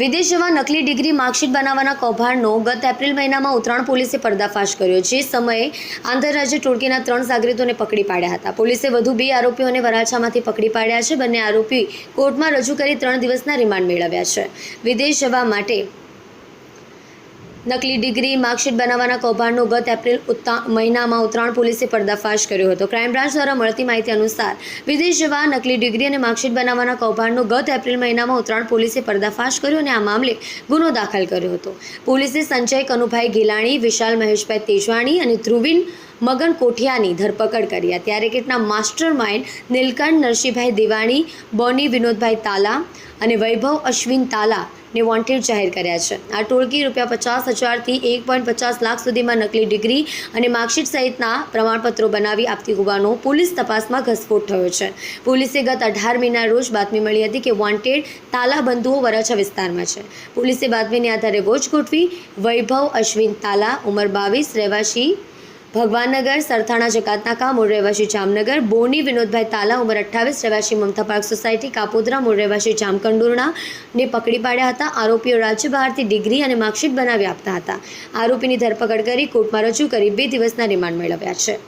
વિદેશ જવા નકલી ડિગ્રી માર્કશીટ બનાવવાના કૌભાંડનો ગત એપ્રિલ મહિનામાં ઉત્તરાયણ પોલીસે પર્દાફાશ કર્યો જે સમયે આંતરરાજ્ય ટોળકીના ત્રણ સાગરીતોને પકડી પાડ્યા હતા. પોલીસે વધુ બે આરોપીઓને વરાછામાંથી પકડી પાડ્યા છે. બંને આરોપી કોર્ટમાં રજૂ કરી ત્રણ દિવસના રિમાન્ડ મેળવ્યા છે. વિદેશ જવા માટે નકલી ડિગ્રી, માર્કશીટ બનાવવાના કૌભાંડનો ગત એપ્રિલ મહિનામાં ઉત્તરાયણ પોલીસે પર્દાફાશ કર્યો હતો. ક્રાઇમ બ્રાન્ચ દ્વારા મળતી માહિતી અનુસાર, વિદેશ જવા નકલી ડિગ્રી અને માર્કશીટ બનાવવાના કૌભાંડનો ગત એપ્રિલ મહિનામાં ઉત્તરાયણ પોલીસે પર્દાફાશ કર્યો અને આ મામલે ગુનો દાખલ કર્યો હતો. પોલીસે સંજય કનુભાઈ ગિલાણી, વિશાલ મહેશભાઈ તેજવાણી અને ધ્રુવિન મગન કોઠિયાની ધરપકડ કરી આ ત્યારે કેટલા માસ્ટર માઇન્ડ નીલકંઠ નરસિંહભાઈ દિવાણી, બોની વિનોદભાઈ તાલા અને વૈભવ અશ્વિન તાલા ને વોન્ટેડ જાહેર કર્યા છે. આ ટોળકી રૂપિયા પચાસ હજારથી એક પોઈન્ટ પચાસ લાખ સુધીમાં નકલી ડિગ્રી અને માર્કશીટ સહિતના પ્રમાણપત્રો બનાવી આપતી હોવાનો પોલીસ તપાસમાં ઘસફોટ થયો છે. પોલીસે ગત અઢાર મીના રોજ બાતમી મળી હતી કે વોન્ટેડ તાલાબંધુઓ વરાછા વિસ્તારમાં છે. પોલીસે બાતમીને આધારે વોચ ગોઠવી વૈભવ અશ્વિન તાલા, ઉંમર બાવીસ, રહેવાસી ભગવાનનગર, સરથાણા જકાતનાકા મૂળ રહેવાસી જામનગર, બોની, વિનોદભાઈ તાલા, ઉંમર અઠ્ઠાવીસ, રહેવાસી મમતા પાર્ક સોસાયટી, કાપોદરા, મૂળ રહેવાસી જામકંડુરણા ને પકડી પાડ્યા હતા. આરોપીઓ રાજ્ય બહારથી ડિગ્રી અને માર્કશીટ બનાવી આપતા હતા. આરોપીની ધરપકડ કરી, કોર્ટમાં રજૂ કરી, બે દિવસના રિમાન્ડ મેળવ્યા છે.